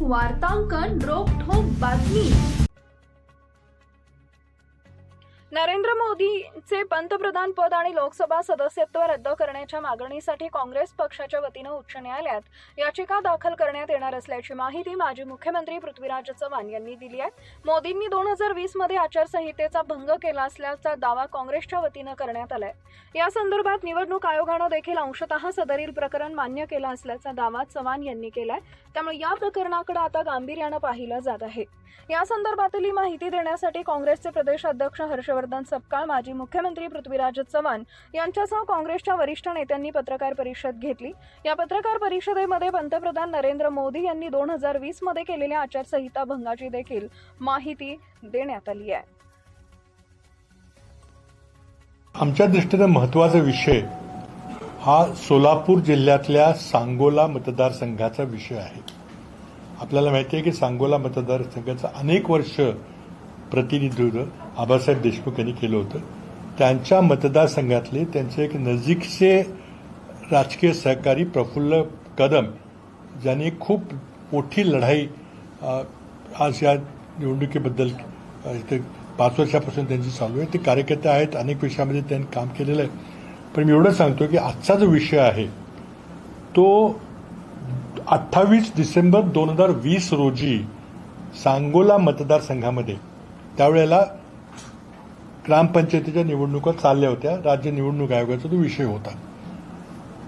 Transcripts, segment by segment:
वार्तांकन रोखोक बातमी. नरेंद्र मोदीचे पंतप्रधान पद आणि लोकसभा सदस्यत्व रद्द करण्याच्या मागणीसाठी काँग्रेस पक्षाच्या वतीनं उच्च न्यायालयात याचिका दाखल करण्यात येणार असल्याची माहिती माजी मुख्यमंत्री पृथ्वीराज चव्हाण यांनी दिली आहे. मोदींनी दोन हजार वीसमध्ये आचारसंहितेचा भंग केला असल्याचा दावा काँग्रेसच्या वतीनं करण्यात आलाय. या संदर्भात निवडणूक आयोगानं देखील अंशतः सदरील प्रकरण मान्य केलं असल्याचा दावा चव्हाण यांनी केलाय. त्यामुळे या प्रकरणाकडे आता गांभीर्यानं पाहिलं जात आहे. या संदर्भातली माहिती देण्यासाठी काँग्रेसचे प्रदेश अध्यक्ष हर्षवर्धन सपकाळ माजी मुख्यमंत्री पृथ्वीराज चव्हाण यांच्यासह काँग्रेसच्या वरिष्ठ नेत्यांनी पत्रकार परिषद घेतली. या पत्रकार परिषदेमध्ये पंतप्रधान नरेंद्र मोदी यांनी दोन हजार वीसमध्ये केलेल्या आचारसंहिता भंगाची देखील माहिती देण्यात आली आहे. आमच्या दृष्टीने महत्त्वाचा विषय हा सोलापूर जिल्ह्यातल्या सांगोला मतदारसंघाचा विषय आहे. आपल्याला माहिती आहे की सांगोला मतदारसंघाचं अनेक वर्ष प्रतिनिधित्व आबासाहेब देशमुख यांनी केलं होतं. त्यांच्या मतदारसंघातले त्यांचे एक नजीकचे राजकीय सहकारी प्रफुल्ल कदम ज्यांनी खूप मोठी लढाई आज या निवडणुकीबद्दल इथे पाच वर्षापासून त्यांची चालू आहे. ते कार्यकर्ते आहेत अनेक विषयामध्ये त्यांनी काम केलेलं आहे. पण मी एवढं सांगतो की आजचा जो विषय आहे तो अठ्ठावीस डिसेंबर दोन हजार वीस रोजी सांगोला मतदारसंघामध्ये त्यावेळेला ग्रामपंचायतीच्या निवडणुका चालल्या होत्या राज्य निवडणूक आयोगाचा तो विषय होता.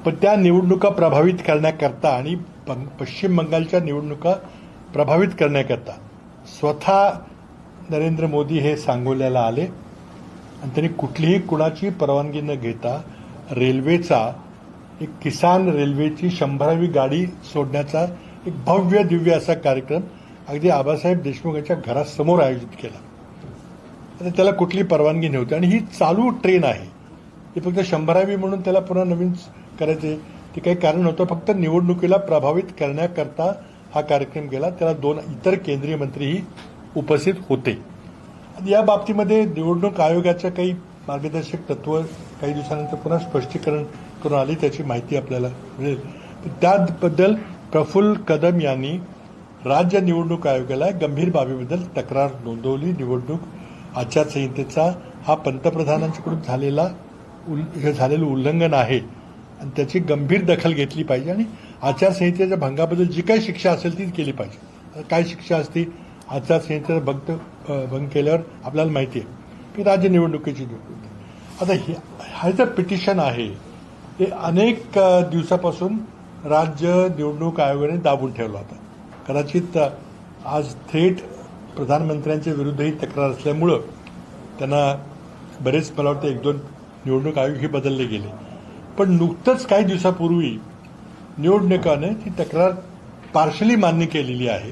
पण त्या निवडणुका प्रभावित करण्याकरता आणि पश्चिम बंगालच्या निवडणुका प्रभावित करण्याकरता स्वतः नरेंद्र मोदी हे सांगोल्याला आले. आणि त्यांनी कुठलीही कुणाची परवानगी न घेता रेल्वेचा एक किसान रेल्वेची शंभरावी गाडी सोडण्याचा एक भव्य दिव्य असा कार्यक्रम अगदी आबासाहेब देशमुख यांच्या घरासमोर आयोजित केला. आता त्याला कुठली परवानगी नव्हती. आणि ही चालू ट्रेन आहे. ही फक्त शंभरावी म्हणून त्याला पुन्हा नवीन करायचे. ते काही कारण नव्हतं. फक्त निवडणुकीला प्रभावित करण्याकरता हा कार्यक्रम केला त्याला दोन इतर केंद्रीय मंत्रीही उपस्थित होते. आणि या बाबतीमध्ये निवडणूक आयोगाच्या काही मार्गदर्शक तत्व काही दिवसानंतर पुन्हा स्पष्टीकरण करून आली. त्याची माहिती आपल्याला मिळेल. त्याबद्दल प्रफुल्ल कदम यांनी राज्य निवडणूक आयोगाला गंभीर बाबीबद्दल तक्रार नोंदवली. निवडणूक आचारसंहितेचा हा पंतप्रधानांच्याकडून झालेला उल- हे झालेलं उल्लंघन आहे. आणि त्याची गंभीर दखल घेतली पाहिजे आणि आचारसंहितेच्या भंगाबद्दल जी काही शिक्षा असेल ती केली पाहिजे. काय शिक्षा असते? आचारसंहितेचा भक्त भंग केल्यावर आपल्याला माहिती आहे की राज्य निवडणुकीची आता हे हा जे पिटिशन आहे हे अनेक दिवसापासून राज्य निवडणूक आयोगाने दाबून ठेवलं होता. कदाचित आज थेट प्रधानमंत्र्यांच्या विरुद्धही तक्रार असल्यामुळं त्यांना बरेच मला वाटतं एक दोन निवडणूक आयोग हे बदलले गेले. पण नुकतंच काही दिवसापूर्वी निवडणुकाने ती तक्रार पार्शली मान्य केलेली आहे.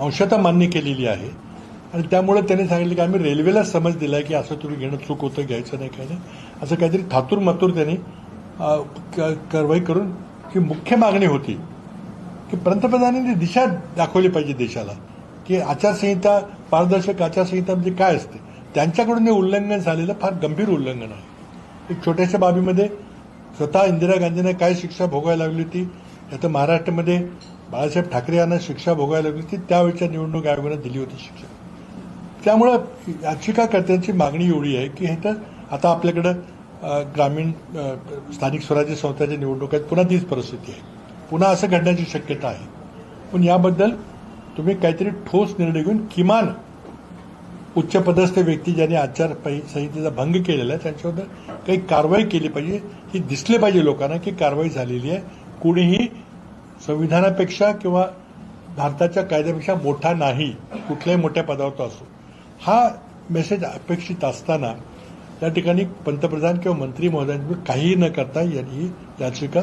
अंशतः मान्य केलेली आहे. आणि त्यामुळे त्यांनी सांगितलं की आम्ही रेल्वेला समज दिला की असं तुम्ही घेणं चूक होतं घ्यायचं नाही काय नाही. असं काहीतरी थातूर मातूर त्यांनी क- कारवाई करून ही मुख्य मागणी होती की पंतप्रधानांनी दिशा दाखवली पाहिजे देशाला. की आचारसंहिता पारदर्शक आचारसंहिता म्हणजे काय असते? त्यांच्याकडून हे उल्लंघन झालेलं फार गंभीर उल्लंघन आहे. एक छोट्याशा बाबीमध्ये स्वतः इंदिरा गांधींना काय शिक्षा भोगायला लागली होती? आता महाराष्ट्रामध्ये बाळासाहेब ठाकरे यांना शिक्षा भोगायला लागली होती. त्यावेळच्या निवडणूक आयोगानं दिली होती शिक्षा. त्यामुळं याचिकाकर्त्यांची मागणी एवढी आहे की हे तर आता आपल्याकडं ग्रामीण स्थानिक स्वराज्य संस्थांच्या निवडणूक आहेत पुन्हा तीच परिस्थिती आहे. पुन्हा असं घडण्याची शक्यता आहे. पण याबद्दल तुम्ही काहीतरी ठोस निर्णय घेऊन किमान उच्चपदस्थ व्यक्ती ज्यांनी आचार संहितेचा भंग केलेला आहे त्यांच्याबद्दल काही कारवाई केली पाहिजे. ही दिसले पाहिजे लोकांना की कारवाई झालेली आहे. कुणीही संविधानापेक्षा किंवा भारताच्या कायद्यापेक्षा मोठा नाही कुठल्याही मोठ्या पदावर असो. हा मेसेज अपेक्षित असताना या ठिकाणी पंतप्रधान किंवा मंत्री महोदयांनी काहीही न करता यांनी ही याचिका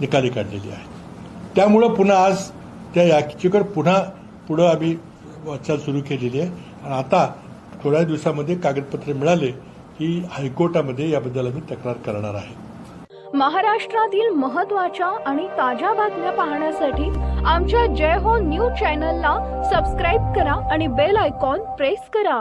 निकाली काढलेली आहे. त्यामुळं पुन्हा आज त्या याचिकेवर पुन्हा पुढं आम्ही वाटचाल सुरू केलेली आहे. आणि आता थोड्या दिवसामध्ये कागदपत्रे मिळाले की हायकोर्टामध्ये याबद्दल आम्ही तक्रार करणार आहे. महाराष्ट्रातील महत्त्वाच्या आणि ताज्या बातम्या पाहण्यासाठी आमच्या जय हो न्यूज चॅनलला सबस्क्राईब करा आणि बेल आयकॉन प्रेस करा.